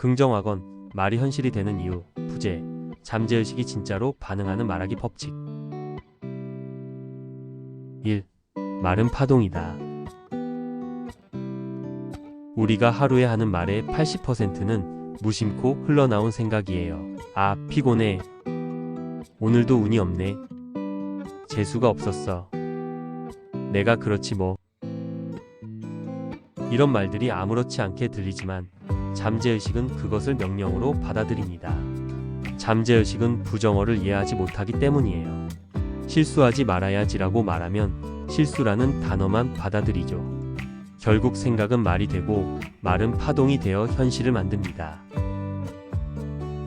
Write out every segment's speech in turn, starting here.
긍정하건 말이 현실이 되는 이유, 부재, 잠재의식이 진짜로 반응하는 말하기 법칙. 1. 말은 파동이다. 우리가 하루에 하는 말의 80%는 무심코 흘러나온 생각이에요. 아, 피곤해. 오늘도 운이 없네. 재수가 없었어. 내가 그렇지 뭐. 이런 말들이 아무렇지 않게 들리지만 잠재의식은 그것을 명령으로 받아들입니다. 잠재의식은 부정어를 이해하지 못하기 때문이에요. 실수하지 말아야지라고 말하면 실수라는 단어만 받아들이죠. 결국 생각은 말이 되고 말은 파동이 되어 현실을 만듭니다.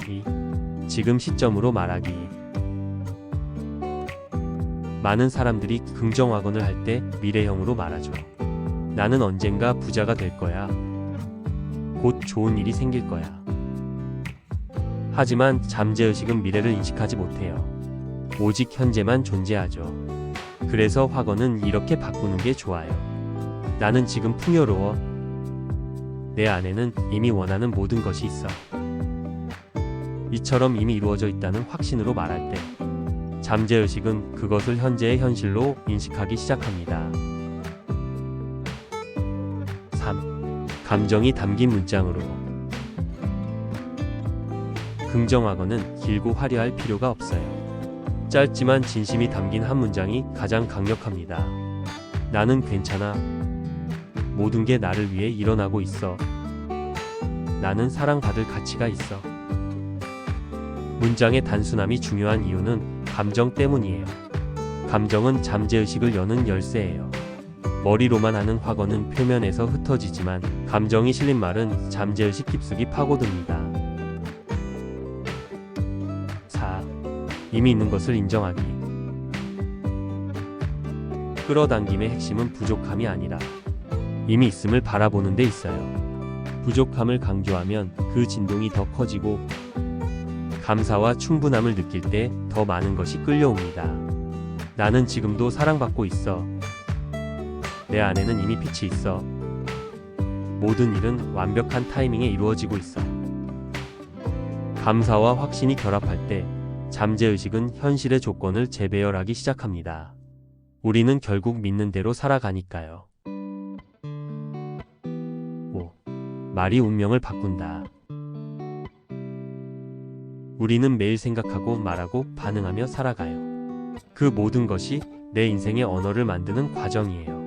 2. 지금 시점으로 말하기. 많은 사람들이 긍정화건을 할 때 미래형으로 말하죠. 나는 언젠가 부자가 될 거야. 곧 좋은 일이 생길 거야. 하지만 잠재의식은 미래를 인식하지 못해요. 오직 현재만 존재하죠. 그래서 화건은 이렇게 바꾸는 게 좋아요. 나는 지금 풍요로워. 내 안에는 이미 원하는 모든 것이 있어. 이처럼 이미 이루어져 있다는 확신으로 말할 때, 잠재의식은 그것을 현재의 현실로 인식하기 시작합니다. 감정이 담긴 문장으로 긍정하거는 길고 화려할 필요가 없어요. 짧지만 진심이 담긴 한 문장이 가장 강력합니다. 나는 괜찮아. 모든 게 나를 위해 일어나고 있어. 나는 사랑받을 가치가 있어. 문장의 단순함이 중요한 이유는 감정 때문이에요. 감정은 잠재의식을 여는 열쇠예요. 머리로만 하는 확언은 표면에서 흩어지지만 감정이 실린 말은 잠재의식 깊숙이 파고듭니다. 4. 이미 있는 것을 인정하기. 끌어당김의 핵심은 부족함이 아니라 이미 있음을 바라보는 데 있어요. 부족함을 강조하면 그 진동이 더 커지고 감사와 충분함을 느낄 때 더 많은 것이 끌려옵니다. 나는 지금도 사랑받고 있어. 내 안에는 이미 빛이 있어. 모든 일은 완벽한 타이밍에 이루어지고 있어. 감사와 확신이 결합할 때 잠재의식은 현실의 조건을 재배열하기 시작합니다. 우리는 결국 믿는 대로 살아가니까요. 5. 말이 운명을 바꾼다. 우리는 매일 생각하고 말하고 반응하며 살아가요. 그 모든 것이 내 인생의 언어를 만드는 과정이에요.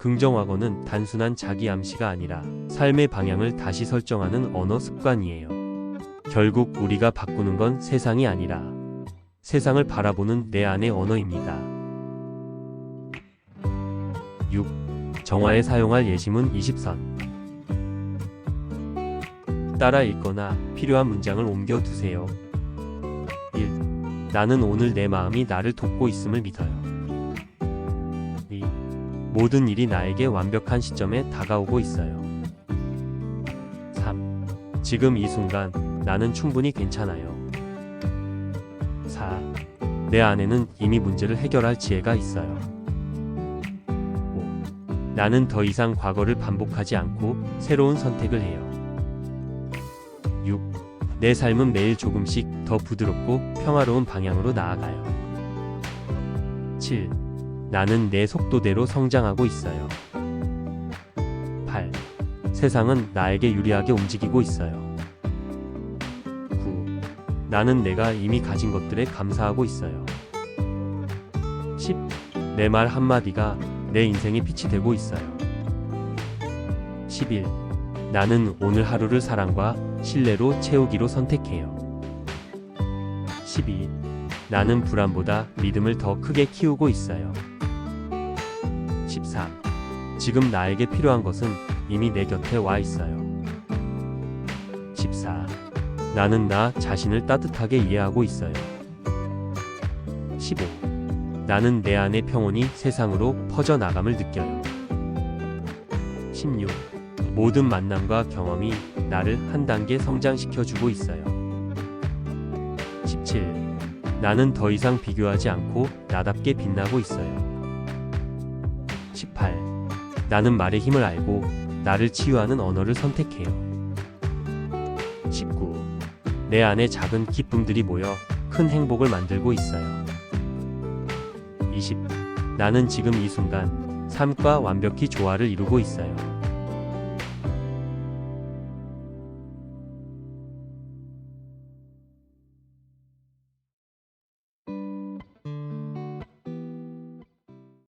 긍정하고는 단순한 자기 암시가 아니라 삶의 방향을 다시 설정하는 언어 습관이에요. 결국 우리가 바꾸는 건 세상이 아니라 세상을 바라보는 내 안의 언어입니다. 6. 정화에 사용할 예시문 20선 따라 읽거나 필요한 문장을 옮겨 두세요. 1. 나는 오늘 내 마음이 나를 돕고 있음을 믿어요. 2. 모든 일이 나에게 완벽한 시점에 다가오고 있어요. 3. 지금 이 순간 나는 충분히 괜찮아요. 4. 내 안에는 이미 문제를 해결할 지혜가 있어요. 5. 나는 더 이상 과거를 반복하지 않고 새로운 선택을 해요. 6. 내 삶은 매일 조금씩 더 부드럽고 평화로운 방향으로 나아가요. 7. 나는 내 속도대로 성장하고 있어요. 8. 세상은 나에게 유리하게 움직이고 있어요. 9. 나는 내가 이미 가진 것들에 감사하고 있어요. 10. 내 말 한마디가 내 인생의 빛이 되고 있어요. 11. 나는 오늘 하루를 사랑과 신뢰로 채우기로 선택해요. 12. 나는 불안보다 믿음을 더 크게 키우고 있어요. 13. 지금 나에게 필요한 것은 이미 내 곁에 와 있어요. 14. 나는 나 자신을 따뜻하게 이해하고 있어요. 15. 나는 내 안의 평온이 세상으로 퍼져나감을 느껴요. 16. 모든 만남과 경험이 나를 한 단계 성장시켜 주고 있어요. 17. 나는 더 이상 비교하지 않고 나답게 빛나고 있어요. 18. 나는 말의 힘을 알고 나를 치유하는 언어를 선택해요. 19. 내 안에 작은 기쁨들이 모여 큰 행복을 만들고 있어요. 20. 나는 지금 이 순간 삶과 완벽히 조화를 이루고 있어요.